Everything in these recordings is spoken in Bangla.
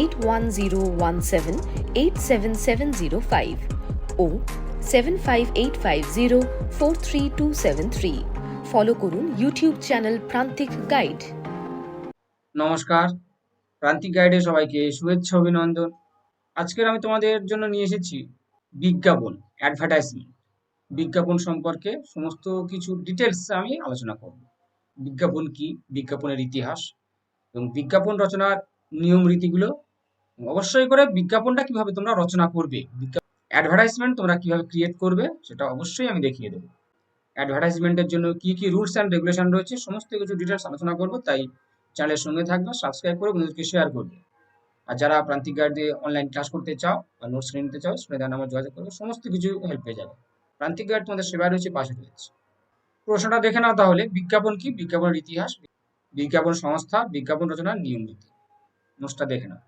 eight one zero one seven eight seven seven zero five o seven five eight five zero four three two seven three follow করুন ইউটিউব চ্যানেল প্রান্তিক গাইড নমস্কার। প্রান্তিক গাইডে সবাইকে শুভেচ্ছা, অভিনন্দন। আজকের আমি তোমাদের জন্য নিয়ে এসেছি বিজ্ঞাপন অ্যাডভার্টাইজমেন্ট বিজ্ঞাপন সম্পর্কে সমস্ত কিছু ডিটেলস আমি আলোচনা করব। বিজ্ঞাপন কি? বিজ্ঞাপনের ইতিহাস এবং বিজ্ঞাপন রচনার নিয়ম রীতিগুলো অবশ্যই করে বিজ্ঞাপনটা কীভাবে তোমরা রচনা করবে? অ্যাডভার্টাইজমেন্ট তোমরা কীভাবে ক্রিয়েট করবে, সেটা অবশ্যই আমি দেখিয়ে দেবো। অ্যাডভার্টাইজমেন্টের জন্য কি কি রুলস অ্যান্ড রেগুলেশন রয়েছে, সমস্ত কিছু ডিটেলস আলোচনা করব, তাই চ্যানেলের সঙ্গে থাকবে সাবস্ক্রাইব করে, বন্ধুদেরকে শেয়ার করবে। আর যারা প্রান্তিক গাইড দিয়ে অনলাইন ক্লাস করতে চাও বা নোটস নিতে চাও, স্ক্রিনে নাম্বার যোগাযোগ করবে, সমস্ত কিছু হেল্প পেয়ে যাবে। প্রান্তিক গাইড তোমাদের সেবা রয়েছে, পাশে রয়েছে প্রশ্নটা দেখে নাও তাহলে, বিজ্ঞাপন কি? বিজ্ঞাপনের ইতিহাস, বিজ্ঞাপন সংস্থা, বিজ্ঞাপন রচনার নিয়ম নীতি। নোটসটা দেখে নাও।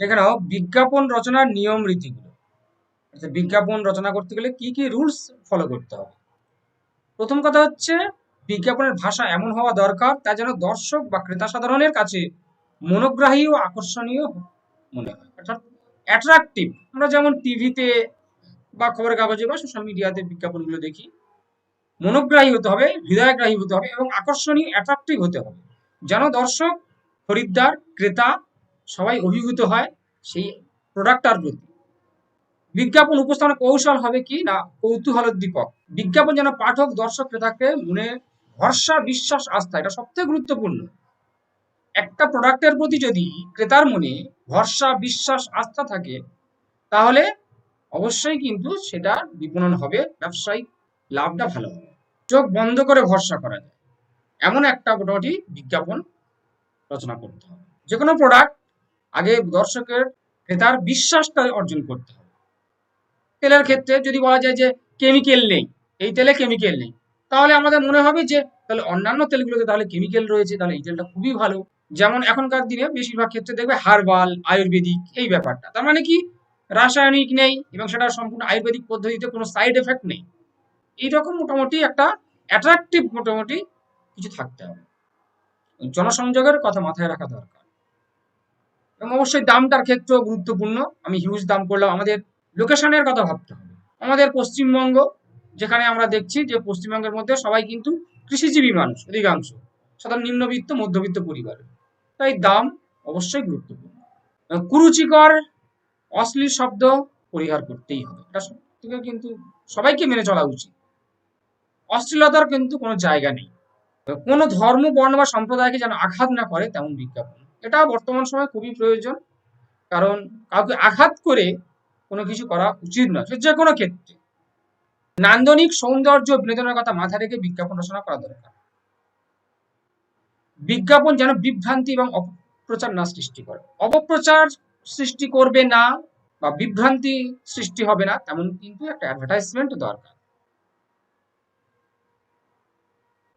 দেখে নাও, বিজ্ঞাপন রচনার নিয়ম রীতিগুলো। অর্থাৎ বিজ্ঞাপন রচনা করতে গেলে কি কি রুলস ফলো করতে হবে? প্রথম কথা হচ্ছে, বিজ্ঞাপনের ভাষা এমন হওয়া দরকার, তা যেন দর্শক বা ক্রেতা সাধারণের কাছে মনোগ্রাহী ও আকর্ষণীয় মনে হয়। অর্থাৎ অ্যাট্রাকটিভ আমরা যেমন টিভিতে বা খবরের কাগজে বা সোশ্যাল মিডিয়াতে বিজ্ঞাপনগুলো দেখি, মনোগ্রাহী হতে হবে, হৃদয়গ্রাহী হতে হবে এবং আকর্ষণীয় অ্যাট্রাকটিভ হতে হবে। যেন দর্শক, খরিদ্দার, ক্রেতা সবাই অভিভূত হয় সেই প্রোডাক্টটার প্রতি। বিজ্ঞাপন উপস্থাপনা কৌশল হবে কি না? কৌতূহলোদ্দীপক। বিজ্ঞাপন যেন পাঠক, দর্শক, ক্রেতাকে মনে ভরসা, বিশ্বাস, আস্থা, এটা সবথেকে গুরুত্বপূর্ণ। একটা প্রোডাক্টের প্রতি যদি ক্রেতার মনে ভরসা, বিশ্বাস, আস্থা থাকে, তাহলে অবশ্যই কিন্তু সেটা বিপণন হবে, ব্যবসায়িক লাভটা ভালো হবে। চোখ বন্ধ করে ভরসা করা যায়। এমন একটা মোটামুটি বিজ্ঞাপন রচনা করতে হবে। যে কোনো প্রোডাক্ট আগে দর্শকের ক্রেতার বিশ্বাসটা অর্জন করতে হবে। তেলের ক্ষেত্রে যদি বলা যায় যে কেমিক্যাল নেই, এই তেলে কেমিক্যাল নেই, তাহলে আমাদের মনে হবে যে তাহলে অন্যান্য তেলগুলোতে তাহলে কেমিক্যাল রয়েছে, তাহলে এই তেলটা খুবই ভালো। যেমন এখনকার দিনে বেশিরভাগ ক্ষেত্রে দেখবে হার্বাল, আয়ুর্বেদিক এই ব্যাপারটা। তার মানে কি? রাসায়নিক নেই এবং সেটা সম্পূর্ণ আয়ুর্বেদিক পদ্ধতিতে কোনো সাইড এফেক্ট নেই। এইরকম মোটামুটি একটা অ্যাট্রাকটিভ মোটামুটি কিছু থাকতে হবে। জনসংযোগের কথা মাথায় রাখা দরকার। এবং অবশ্যই দামটার ক্ষেত্রেও গুরুত্বপূর্ণ। আমি হিউজ দাম করলাম আমাদের লোকেশনের কথা ভাবতে হবে। আমাদের পশ্চিমবঙ্গ, যেখানে আমরা দেখছি যে পশ্চিমবঙ্গের মধ্যে সবাই কিন্তু কৃষিজীবী মানুষ, অধিকাংশ। সাধারণ নিম্নবিত্ত, মধ্যবিত্ত পরিবার। তাই দাম অবশ্যই গুরুত্বপূর্ণ। কুরুচিকর, অশ্লীল শব্দ পরিহার করতেই হবে। এটা থেকে কিন্তু সবাইকে মেনে চলা উচিত। অশ্লীলতার কিন্তু কোনো জায়গা নেই। কোনো ধর্ম, বর্ণ বা সম্প্রদায়কে যেন আঘাত না করে, তেমন বিজ্ঞাপন। এটা বর্তমান সময় খুবই প্রয়োজন। কারণ কাউকে আঘাত করে কোনো কিছু করা উচিত নয় যে কোনো ক্ষেত্রে। নান্দনিক সৌন্দর্য বিনোদনের কথা মাথা রেখে বিজ্ঞাপন রচনা করা দরকার। বিজ্ঞাপন যেন বিভ্রান্তি এবং অপপ্রচার না সৃষ্টি করে। অপপ্রচার সৃষ্টি করবে না বা বিভ্রান্তি সৃষ্টি হবে না, তেমন কিন্তু একটা অ্যাডভার্টাইজমেন্ট দরকার।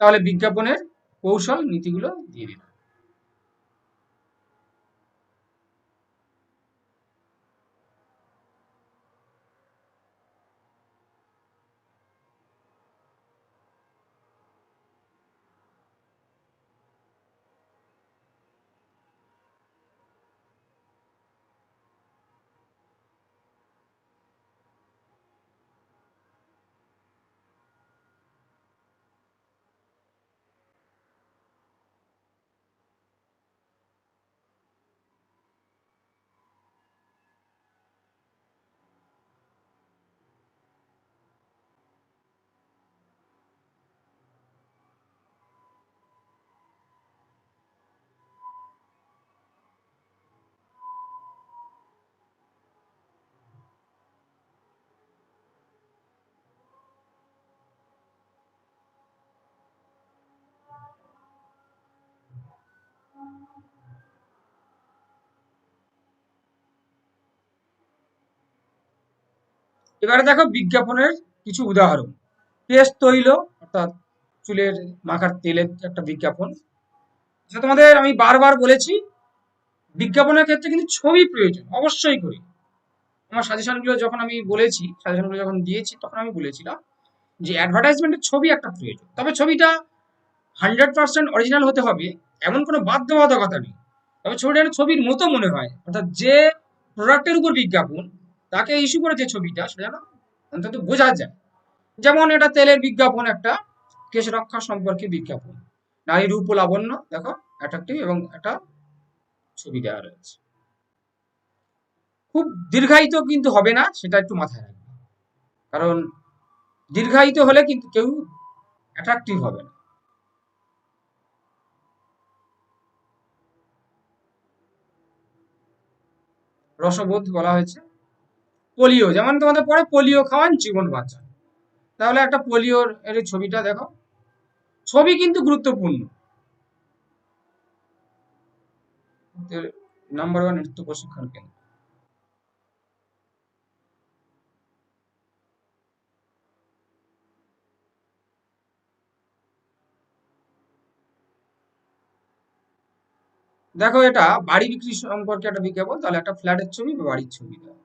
তাহলে বিজ্ঞাপনের কৌশল, নীতিগুলো দিয়ে দিলাম। এবারে দেখো বিজ্ঞাপনের কিছু উদাহরণ। পেস্ট তৈল, অর্থাৎ চুলের মাখার তেলের একটা বিজ্ঞাপন। যেটা তোমাদের আমি বারবার বলেছি, বিজ্ঞাপনের ক্ষেত্রে কিন্তু ছবি প্রয়োজন, অবশ্যই করি। আমার সাজেশনগুলো যখন আমি বলেছি, সাজেশনগুলো যখন দিয়েছি, তখন আমি বলেছিলাম যে অ্যাডভার্টাইজমেন্টের ছবি একটা প্রয়োজন। তবে ছবিটা হান্ড্রেড পার্সেন্ট অরিজিনাল হতে হবে, এমন কোনো বাধ্যবাধকতা নেই। তবে ছবিটা ছবির মতো মনে হয়, অর্থাৎ যে প্রোডাক্টের উপর বিজ্ঞাপন তাকে ইস্যু করে যে ছবিটা, সেটা যেন অন্তত বোঝা যায়। যেমন এটা তেলের বিজ্ঞাপন একটা, কেশ রক্ষা সম্পর্কে বিজ্ঞাপন। নারী রূপ লাবণ্য, দেখো অ্যাট্রাকটিভ এবং একটা ছবি দেওয়া রয়েছে। খুব দীর্ঘায়িত কিন্তু হবে না, সেটা একটু মাথায় রাখবে। কারণ দীর্ঘায়িত হলে কিন্তু কেউ অ্যাট্রাকটিভ হবে না। রসবোধ বলা হয়েছে। পোলিও, যেমন তোমাদের পরে পোলিও খাওয়ান জীবন বাঁচান। তাহলে একটা পোলিওর এর ছবিটা দেখো। ছবি কিন্তু গুরুত্বপূর্ণ। নাম্বার ওয়ান নৃত্য প্রশিক্ষণ কেন্দ্র। দেখো এটা বাড়ি বিক্রি সম্পর্কে একটা বিজ্ঞাপন, তাহলে একটা ফ্ল্যাটের ছবি বা বাড়ির ছবি। দাও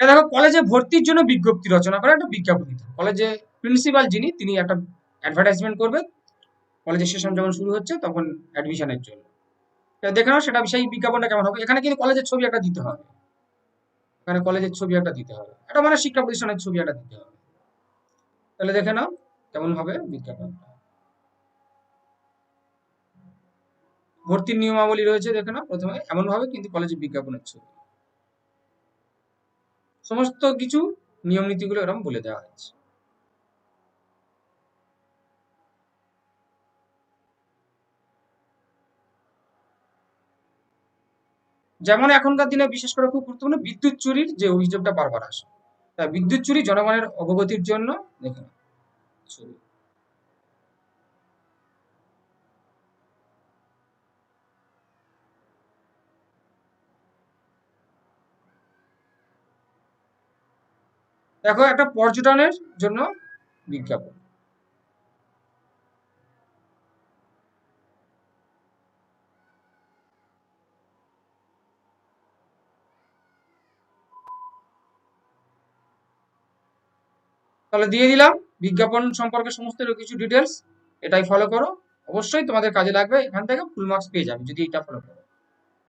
দেখো কলেজে ভর্তির জন্য বিজ্ঞপ্তি রচনা করে একটা বিজ্ঞাপন। কলেজে প্রিন্সিপাল যিনি, তিনি একটা অ্যাডভার্টাইজমেন্ট করবেন কলেজের সেশন যখন শুরু হচ্ছে, তখন অ্যাডমিশনের জন্য। দেখে নাও সেটা, সেই বিজ্ঞাপনটা কেমন হবে। এখানে কিন্তু কলেজের ছবি একটা দিতে হবে। এখানে কলেজের ছবি একটা দিতে হবে। এটা মানে শিক্ষা প্রতিষ্ঠানের ছবি একটা দিতে হবে। তাহলে দেখে নাও কেমন হবে বিজ্ঞাপনটা। ভর্তির নিয়মাবলী রয়েছে দেখে নাও প্রথমে। এমন ভাবে কিন্তু কলেজের বিজ্ঞাপনের ছবি। সমস্ত কিছু নিয়ম নীতিগুলো এরকম বলে দেওয়া হয়েছে। যেমন এখনকার দিনে বিশেষ করে খুব গুরুত্বপূর্ণ বিদ্যুৎ চুরির যে অভিযোগটা বারবার আসে বিদ্যুৎ চুরি জনগণের অবগতির জন্য দেখে নাও দেখো, একটা পর্যটনের জন্য বিজ্ঞাপন। তাহলে দিয়ে দিলাম। বিজ্ঞাপন সম্পর্কে সমস্ত কিছু ডিটেলস এটাই ফলো করো। অবশ্যই তোমাদের কাজে লাগবে, এখান থেকে ফুল মার্কস পেয়ে যাবে, যদি এটা ফলো করো।